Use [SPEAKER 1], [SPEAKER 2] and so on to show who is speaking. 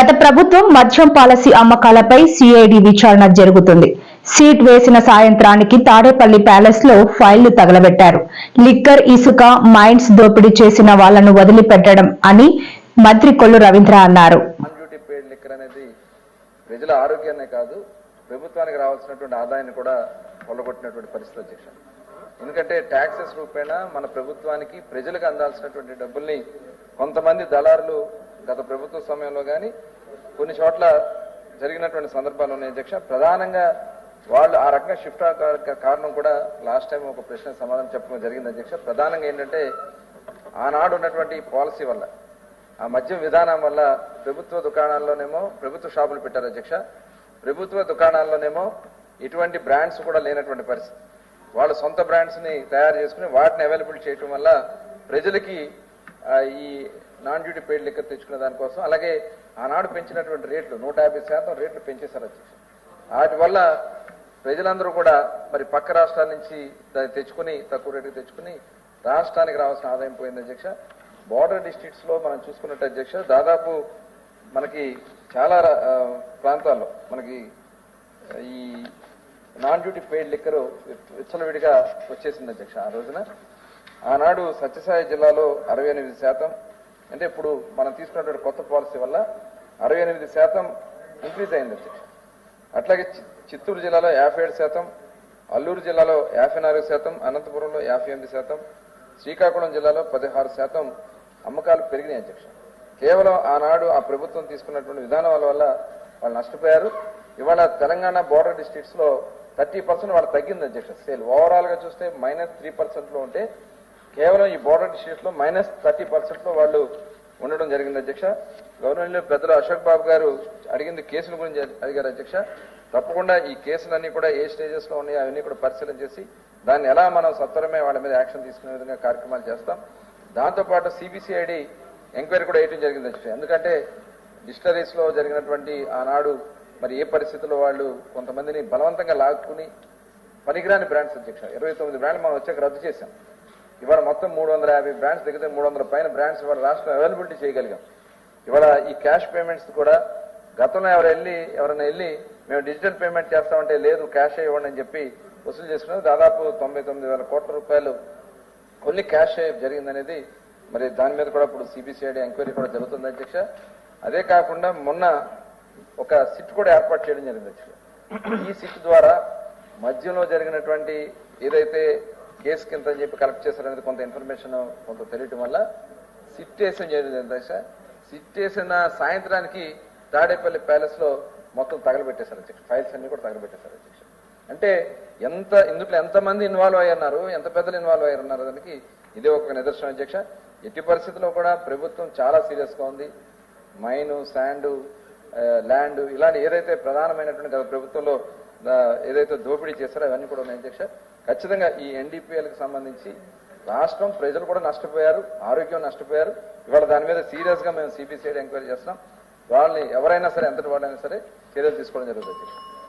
[SPEAKER 1] గత ప్రభుత్వం మద్యం పాలసీ అమ్మకాలపై సిఐడి విచారణ జరుగుతుంది. సీట్ వేసిన సాయంత్రానికి తాడేపల్లి ప్యాలెస్లో ఫైళ్ళు తగలబెట్టారు. లిక్కర్ ఇసుక మైన్స్ దోపిడీ చేసిన వాళ్ళను వదిలిపెట్టడం అని మంత్రి కొల్లు రవీంద్ర అన్నారు.
[SPEAKER 2] లిక్కర్ అనేది ప్రజల ఆరోగ్యాన్ని కాదు ప్రభుత్వానికి రావాల్సినటువంటి ఆదాయాన్ని కూడా కొల్లగొట్టినటువంటి పరిస్థితి అధ్యక్ష ఎందుకంటే ట్యాక్సెస్ రూపేణా మన ప్రభుత్వానికి ప్రజలకు అందాల్సినటువంటి డబ్బుల్ని కొంతమంది దళారులు గత ప్రభుత్వ సమయంలో కానీ కొన్ని చోట్ల జరిగినటువంటి సందర్భాలు ఉన్నాయి. అధ్యక్ష ప్రధానంగా వాళ్ళు ఆ రకంగా షిఫ్ట్ కారణం కూడా లాస్ట్ టైం ఒక ప్రశ్న సమాధానం చెప్పడం జరిగింది అధ్యక్ష. ప్రధానంగా ఏంటంటే ఆనాడు ఉన్నటువంటి పాలసీ వల్ల ఆ మద్యం విధానం వల్ల ప్రభుత్వ దుకాణాల్లోనేమో ప్రభుత్వ షాపులు పెట్టారు అధ్యక్ష. ప్రభుత్వ దుకాణాల్లోనేమో ఇటువంటి బ్రాండ్స్ కూడా లేనటువంటి పరిస్థితి. వాళ్ళ సొంత బ్రాండ్స్ని తయారు చేసుకుని వాటిని అవైలబుల్ చేయటం వల్ల ప్రజలకి ఈ నాన్ డ్యూటీ పెయిడ్ లెక్క తెచ్చుకునే దానికోసం. అలాగే ఆనాడు పెంచినటువంటి రేట్లు నూట యాభై శాతం రేట్లు పెంచేశారు అధ్యక్ష వాటి వల్ల ప్రజలందరూ కూడా మరి పక్క రాష్ట్రాల నుంచి దాన్ని తెచ్చుకుని తక్కువ రేటుకి తెచ్చుకుని రాష్ట్రానికి రావాల్సిన ఆదాయం పోయింది అధ్యక్ష. బార్డర్ డిస్ట్రిక్ట్స్లో మనం చూసుకున్నట్టు అధ్యక్ష దాదాపు మనకి చాలా ప్రాంతాల్లో మనకి ఈ నాన్ డ్యూటీ పెయిడ్ లిక్కరు విచ్చలవిడిగా వచ్చేసింది అధ్యక్ష ఆ రోజున. ఆనాడు సత్యసాయి జిల్లాలో అరవై ఎనిమిది శాతం. అంటే ఇప్పుడు మనం తీసుకున్నటువంటి కొత్త పాలసీ వల్ల అరవై ఎనిమిది శాతం ఇంక్రీజ్ అయింది అట్లాగే చి- చిత్తూరు జిల్లాలో యాభై ఏడు శాతం అల్లూరు జిల్లాలో యాభై నాలుగు శాతం అనంతపురంలో యాభై ఎనిమిది శాతం శ్రీకాకుళం జిల్లాలో పదహారు శాతం అమ్మకాలు పెరిగినాయి అధ్యక్ష కేవలం ఆనాడు ఆ ప్రభుత్వం తీసుకున్నటువంటి విధానాల వల్ల వాళ్ళు నష్టపోయారు. ఇవాళ తెలంగాణ బోర్డర్ డిస్ట్రిక్ట్స్లో థర్టీ పర్సెంట్ వాళ్ళు తగ్గింది అధ్యక్ష సేల్ ఓవరాల్గా చూస్తే మైనస్ త్రీ పర్సెంట్లో ఉంటే కేవలం ఈ బోర్డర్ డిస్ట్రిక్ట్స్లో మైనస్ థర్టీ పర్సెంట్లో వాళ్ళు ఉండడం జరిగింది అధ్యక్ష. గవర్నమెంట్ పెద్దలు అశోక్ బాబు గారు అడిగింది కేసుల గురించి అడిగారు అధ్యక్ష. తప్పకుండా ఈ కేసులన్నీ కూడా ఏ స్టేజెస్లో ఉన్నాయో అవన్నీ కూడా పరిశీలన చేసి దాన్ని ఎలా మనం సత్వరమే వాళ్ళ మీద యాక్షన్ తీసుకునే విధంగా కార్యక్రమాలు చేస్తాం. దాంతోపాటు సిబిసిఐడి ఎంక్వైరీ కూడా వేయడం జరిగింది అధ్యక్ష. ఎందుకంటే డిస్టరీస్లో జరిగినటువంటి ఆనాడు మరి ఏ పరిస్థితుల్లో వాళ్ళు కొంతమందిని బలవంతంగా లాక్కుని పనికిరాని బ్రాండ్స్ అధ్యక్ష. ఇరవై తొమ్మిది బ్రాండ్లు మనం వచ్చాక రద్దు చేశాం. ఇవాళ మొత్తం మూడు వందల యాభై బ్రాండ్స్ దగ్గర మూడు వందల పైన బ్రాండ్స్ ఇవాళ రాష్ట్రం అవైలబిలిటీ చేయగలిగాం. ఇవాళ ఈ క్యాష్ పేమెంట్స్ కూడా గతంలో ఎవరు వెళ్ళి ఎవరైనా వెళ్ళి మేము డిజిటల్ పేమెంట్ చేస్తామంటే లేదు క్యాష్ ఇవ్వండి అని చెప్పి వసూలు చేసుకున్నది దాదాపు తొంభై తొమ్మిది వేల కోట్ల రూపాయలు ఓన్లీ క్యాష్ జరిగిందనేది మరి దాని మీద కూడా ఇప్పుడు సిబిసిఐడి ఎంక్వైరీ కూడా జరుగుతుంది అధ్యక్ష. అదే కాకుండా మొన్న ఒక సిట్ కూడా ఏర్పాటు చేయడం జరిగింది అధ్యక్ష. ఈ సిట్ ద్వారా మధ్యలో జరిగినటువంటి ఏదైతే కేసు కింద అని చెప్పి కలెక్ట్ చేశారనేది కొంత ఇన్ఫర్మేషన్ కొంత తెలియటం వల్ల సిట్ వేసిన జరిగింది అధ్యక్ష సిట్ వేసిన సాయంత్రానికి తాడేపల్లి ప్యాలెస్లో మొత్తం తగలబెట్టేశారు అధ్యక్ష. ఫైల్స్ అన్ని కూడా తగలబెట్టేశారు అధ్యక్ష. అంటే ఎంత ఇందులో ఎంతమంది ఇన్వాల్వ్ అయ్యన్నారు ఎంత పెద్దలు ఇన్వాల్వ్ అయ్యారు దానికి ఇదే ఒక నిదర్శనం అధ్యక్ష. ఎట్టి పరిస్థితుల్లో కూడా ప్రభుత్వం చాలా సీరియస్గా ఉంది. మైను శాండు ల్యాండ్ ఇలాంటి ఏదైతే ప్రధానమైనటువంటి గత ప్రభుత్వంలో ఏదైతే దోపిడీ చేస్తారో అవన్నీ కూడా ఉన్నాయి అధ్యక్ష. ఖచ్చితంగా ఈ ఎన్డీపీఎల్కి సంబంధించి రాష్ట్రం ప్రజలు కూడా నష్టపోయారు ఆరోగ్యం నష్టపోయారు. ఇవాళ దాని మీద సీరియస్గా మేము సిబిసిఐడి ఎంక్వైరీ చేస్తున్నాం. వాళ్ళని ఎవరైనా సరే ఎంతటి వాళ్ళైనా సరే చర్యలు తీసుకోవడం జరుగుతుంది అధ్యక్ష.